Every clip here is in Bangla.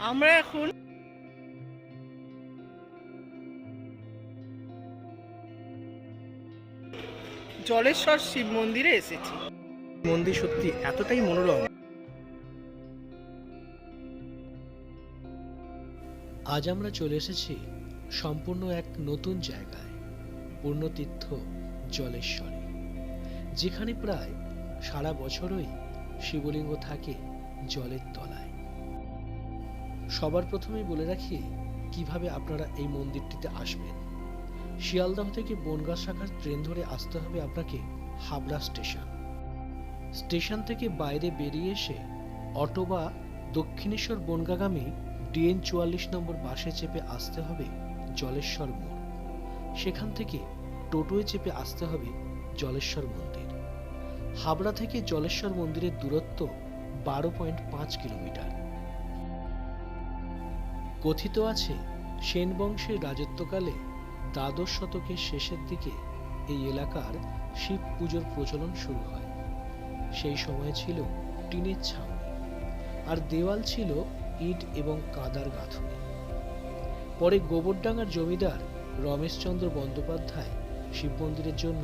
আমরা এখন জলেশ্বর শিব মন্দিরে এসেছি। মন্দির সত্যি এতটাই মনোরম। আজ আমরা চলে এসেছি সম্পূর্ণ এক নতুন জায়গায় পূর্ণতীর্থ জলেশ্বরে যেখানে প্রায় সারা বছরই শিবলিঙ্গ থাকে জলের তলায়। সবার প্রথমেই বলে রাখি, কীভাবে আপনারা এই মন্দিরটিতে আসবেন। শিয়ালদহ থেকে বনগাঁ শাখার ট্রেন ধরে আসতে হবে আপনাকে হাবড়া স্টেশন। স্টেশন থেকে বাইরে বেরিয়ে এসে অটো বা দক্ষিণেশ্বর বনগাগামী ডিএন চুয়াল্লিশ নম্বর বাসে চেপে আসতে হবে জলেশ্বর মোড়। সেখান থেকে টোটোয় চেপে আসতে হবে জলেশ্বর মন্দির। হাবড়া থেকে জলেশ্বর মন্দিরের দূরত্ব বারো পয়েন্ট পাঁচ কিলোমিটার। কথিত আছে, সেন বংশের রাজত্বকালে দ্বাদশ শতকের শেষের দিকে এই এলাকার শিব পুজোর প্রচলন শুরু হয়। সেই সময় ছিল টিনের ছাউনি, আর দেওয়াল ছিল ইট এবং কাদার গাঁথুনি। পরে গোবরডাঙ্গার জমিদার রমেশচন্দ্র বন্দ্যোপাধ্যায় শিব মন্দিরের জন্য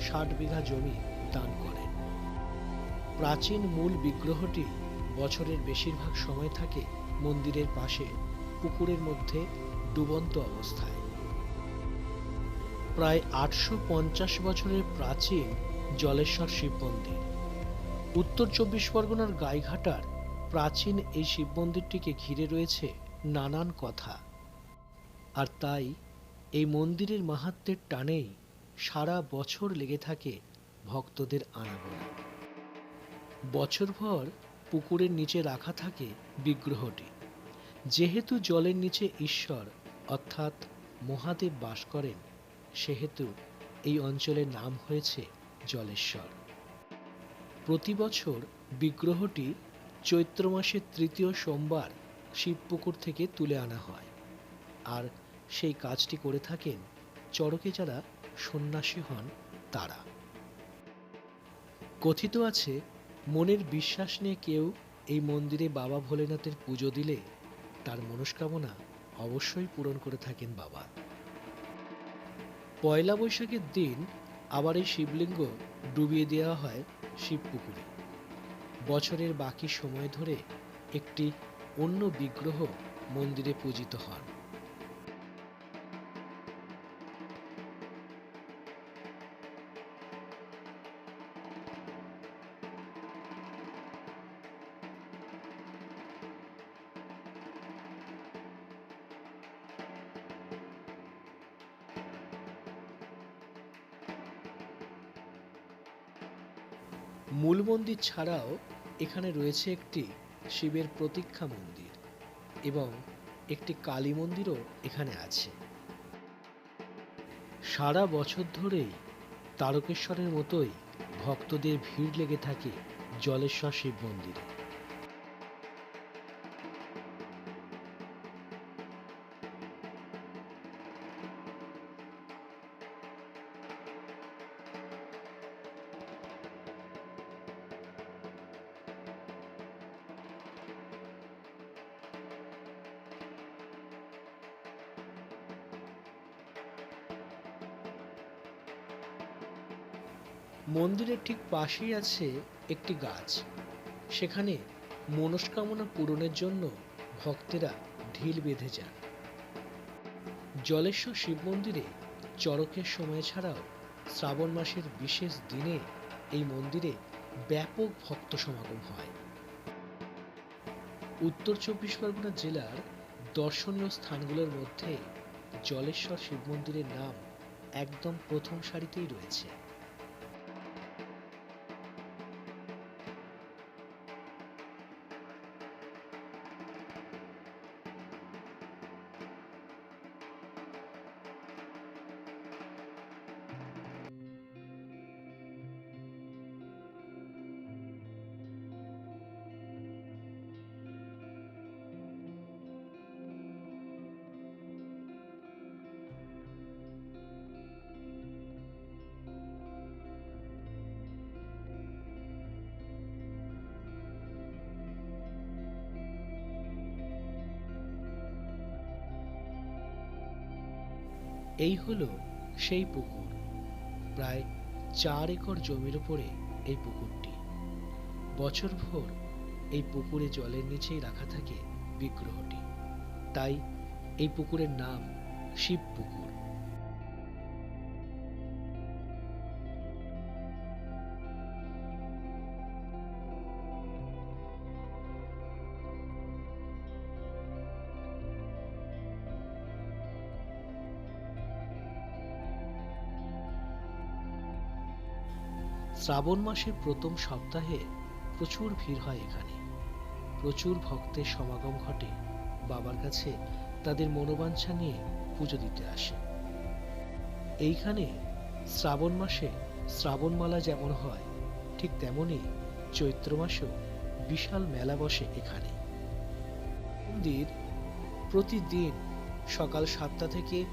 ষাট বিঘা জমি দান করেন। প্রাচীন মূল বিগ্রহটি বছরের বেশিরভাগ সময় থাকে মন্দিরের পাশে পুকুরের মধ্যে ডুবন্ত অবস্থায়। প্রায় আটশো পঞ্চাশ বছরের প্রাচীন জলেশ্বর শিব মন্দির। উত্তর চব্বিশ পরগনার গাইঘাটার প্রাচীন এই শিব মন্দিরটিকে ঘিরে রয়েছে নানান কথা। আর তাই এই মন্দিরের মাহাত্ম্যের টানেই সারা বছর লেগে থাকে ভক্তদের আনাগোনা। বছরভর পুকুরের নিচে রাখা থাকে বিগ্রহটি। যেহেতু জলের নিচে ঈশ্বর, অর্থাৎ মহাদেব বাস করেন, সেহেতু এই অঞ্চলের নাম হয়েছে জলেশ্বর। প্রতি বছর বিগ্রহটি চৈত্র মাসের তৃতীয় সোমবার শিবপুকুর থেকে তুলে আনা হয়। আর সেই কাজটি করে থাকেন চড়কে যারা সন্ন্যাসী হন তারা। কথিত আছে, মনের বিশ্বাস নিয়ে কেউ এই মন্দিরে বাবা ভোলেনাথের পুজো দিলে তার মনস্কামনা অবশ্যই পূরণ করে থাকেন বাবা। পয়লা বৈশাখের দিন আবার এই শিবলিঙ্গ ডুবিয়ে দেওয়া হয় শিবপুকুরে। বছরের বাকি সময় ধরে একটি অন্য বিগ্রহ মন্দিরে পূজিত হন। মূল মন্দির ছাড়াও এখানে রয়েছে একটি শিবের প্রতীক্ষা মন্দির এবং একটি কালী মন্দিরও এখানে আছে। সারা বছর ধরেই তারকেশ্বরের মতোই ভক্তদের ভিড় লেগে থাকে জলেশ্বর শিব মন্দিরে। মন্দিরের ঠিক পাশেই আছে একটি গাছ। সেখানে মনস্কামনা পূরণের জন্য ভক্তেরা ঢিল বেঁধে যান। জলেশ্বর শিব মন্দিরে চড়কের সময় ছাড়াও শ্রাবণ মাসের বিশেষ দিনে এই মন্দিরে ব্যাপক ভক্ত সমাগম হয়। উত্তর চব্বিশ পরগনা জেলার দর্শনীয় স্থানগুলোর মধ্যে জলেশ্বর শিব মন্দিরের নাম একদম প্রথম সারিতেই রয়েছে। এই হলো সেই পুকুর। প্রায় চার একর জমির উপরে এই পুকুরটি। বছরভর এই পুকুরে জলের নিচেই রাখা থাকে বিগ্রহটি। তাই এই পুকুরের নাম শিব পুকুর শ্রাবণ মাসের প্রথম সপ্তাহে প্রচুর ভিড় হয় এখানে। প্রচুর ভক্তের সমাগম ঘটে। বাবার কাছে তাদের মনোবাঞ্ছা নিয়ে পুজো দিতে আসে। এইখানে শ্রাবণ মাসে শ্রাবণমালা যেমন হয়, ঠিক তেমনই চৈত্র মাসেও বিশাল মেলা বসে এখানে। মন্দির প্রতিদিন সকাল সাতটা থেকে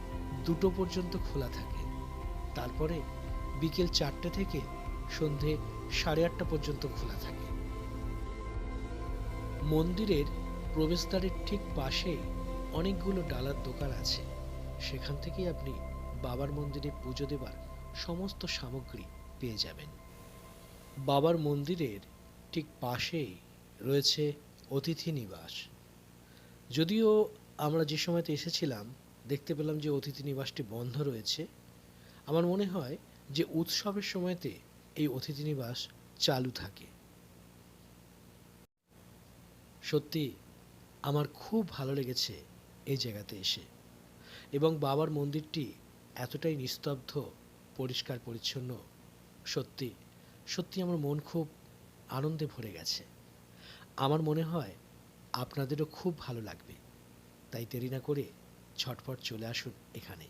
দুটো পর্যন্ত খোলা থাকে। তারপরে বিকেল চারটে থেকে সন্ধে সাড়ে আটটা পর্যন্ত খোলা থাকে। মন্দিরের প্রবেশদ্বারের ঠিক পাশে অনেকগুলো ডালার দোকান আছে। সেখান থেকেই আপনি বাবার মন্দিরে পুজো দেবার সমস্ত সামগ্রী পেয়ে যাবেন। বাবার মন্দিরের ঠিক পাশেই রয়েছে অতিথি নিবাস। যদিও আমরা যে সময়তে এসেছিলাম, দেখতে পেলাম যে অতিথি নিবাসটি বন্ধ রয়েছে। আমার মনে হয় যে উৎসবের সময়তে এই অতিথি নিবাস চালু থাকে। সত্যি, আমার খুব ভালো লেগেছে এই জায়গাতে এসে এবং বাবার মন্দিরটি এতটাই নিস্তব্ধ, পরিষ্কার, পরিচ্ছন্ন। সত্যি সত্যি আমার মন খুব আনন্দে ভরে গেছে। আমার মনে হয় আপনাদেরও খুব ভালো লাগবে। তাই দেরি না করে ছটফট চলে আসুন এখানে।